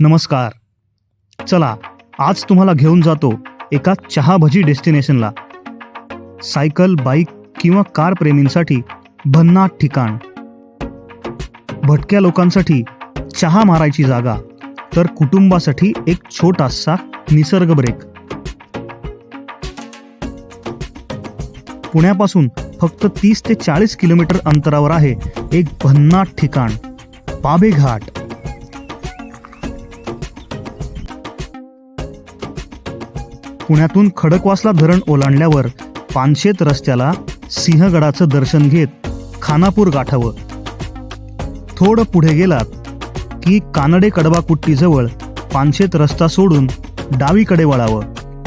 नमस्कार. चला आज तुम्हाला घेऊन जातो एका चहा भजी डेस्टिनेशनला. सायकल बाईक किंवा कार प्रेमींसाठी भन्नाट ठिकाण. भटक्या लोकांसाठी चहा मारायची जागा तर कुटुंबासाठी एक छोटासा निसर्ग ब्रेक. पुण्यापासून फक्त तीस ते चाळीस किलोमीटर अंतरावर आहे एक भन्नाट ठिकाण पाबे घाट पुण्यातून खडकवासला धरण ओलांडल्यावर पानशेत रस्त्याला सिंहगडाचं दर्शन घेत खानापूर गाठावं. थोडं पुढे गेलात की कानडे कडबाकुट्टीजवळ पानशेत रस्ता सोडून डावीकडे वळावं.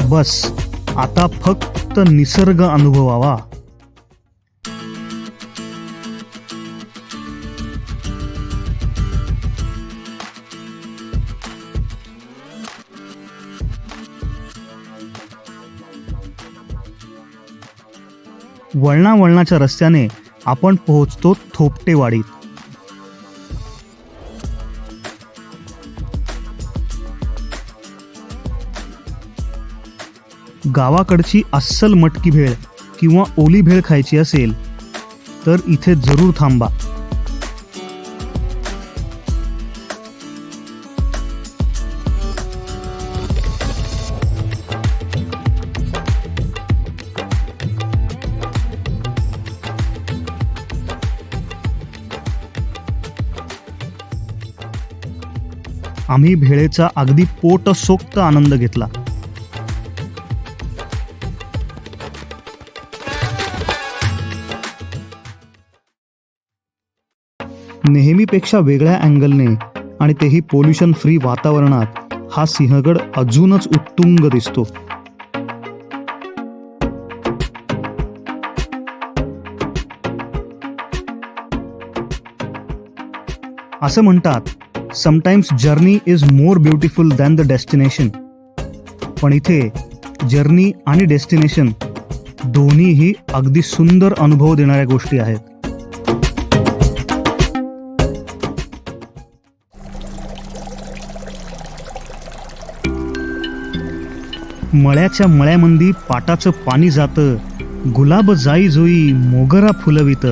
बस आता फक्त निसर्ग अनुभवावा. वळणावळणाच्या रस्त्याने आपण पोहोचतो थोपटेवाडीत. गावाकडची अस्सल मटकी भेळ किंवा ओली भेळ खायची असेल तर इथे जरूर थांबा. आम्ही भेळेचा अगदी पोटसोक्त आनंद घेतला. नेहमीपेक्षा वेगळ्या अँगलने आणि तेही पोल्युशन फ्री वातावरणात हा सिंहगड अजूनच उत्तुंग दिसतो. असं म्हणतात sometimes journey is more beautiful than the destination पण इथे जर्नी आणि डेस्टिनेशन दोन्हीही अगदी सुंदर अनुभव देणाऱ्या गोष्टी आहेत. मळ्याच्या मळ्यामंदी पाटाचं पाणी जातं गुलाब जाई जोई मोगरा फुलवित.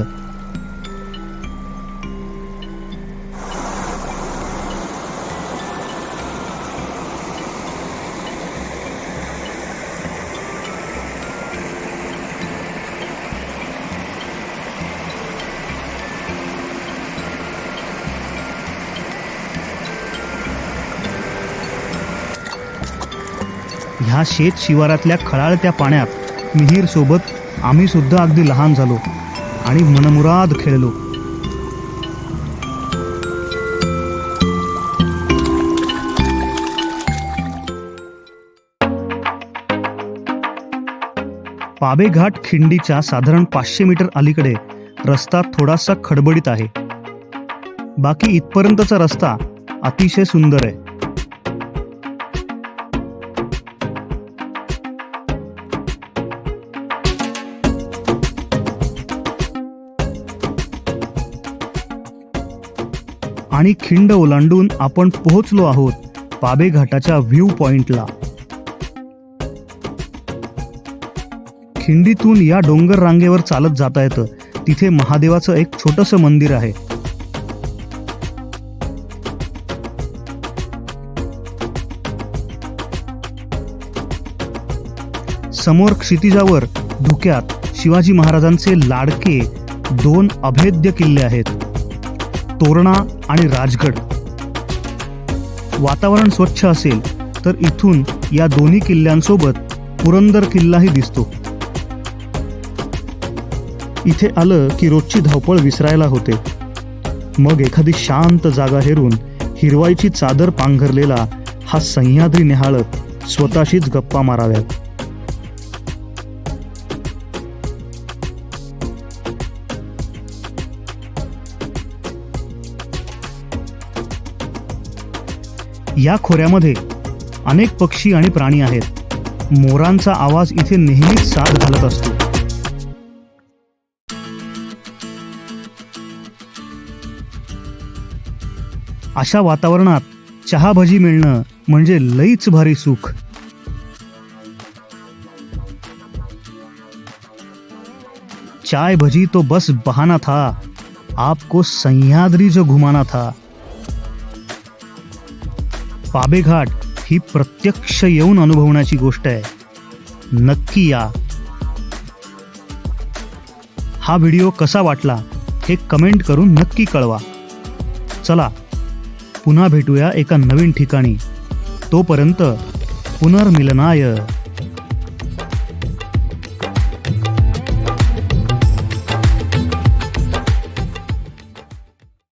ह्या शेत शिवारातल्या खळाळत्या पाण्यात मिहीरसोबत आम्ही सुद्धा अगदी लहान झालो आणि मनमुराद खेळलो. पाबेघाट खिंडीच्या साधारण पाचशे मीटर अलीकडे रस्ता थोडासा खडबडीत आहे. बाकी इथपर्यंतचा रस्ता अतिशय सुंदर आहे. आणि खिंड ओलांडून आपण पोहोचलो आहोत पाबे घाटाच्या व्ह्यू पॉइंटला खिंडीतून या डोंगर रांगेवर चालत जाता येतं. तिथे महादेवाचं एक छोटस मंदिर आहे. समोर क्षितिजावर धुक्यात शिवाजी महाराजांचे लाडके दोन अभेद्य किल्ले आहेत. तोरणा आणि राजगड. वातावरण स्वच्छ असेल तर इथून या दोन्ही किल्ल्यांसोबत पुरंदर किल्लाही दिसतो. इथे आलं की रोजची धावपळ विसरायला होते. मग एखादी शांत जागा हेरून हिरवाईची चादर पांघरलेला हा सह्याद्री निहाळत स्वतःशीच गप्पा माराव्यात. या खोऱ्यामध्ये अनेक पक्षी आणि प्राणी आहेत. मोरांचा आवाज इथे नेहमीच साथ घालत असतो. अशा वातावरणात चहा भजी मिळणं म्हणजे लईच भारी सुख. चाय भजी तो बस बहाना था. आपको सह्याद्री जो घुमाना था. पाबेघाट ही प्रत्यक्ष येऊन अनुभवण्याची गोष्ट आहे. नक्की या. हा व्हिडिओ कसा वाटला हे कमेंट करून नक्की कळवा. चला पुन्हा भेटूया एका नवीन ठिकाणी. तोपर्यंत पुनर्मिलनाय.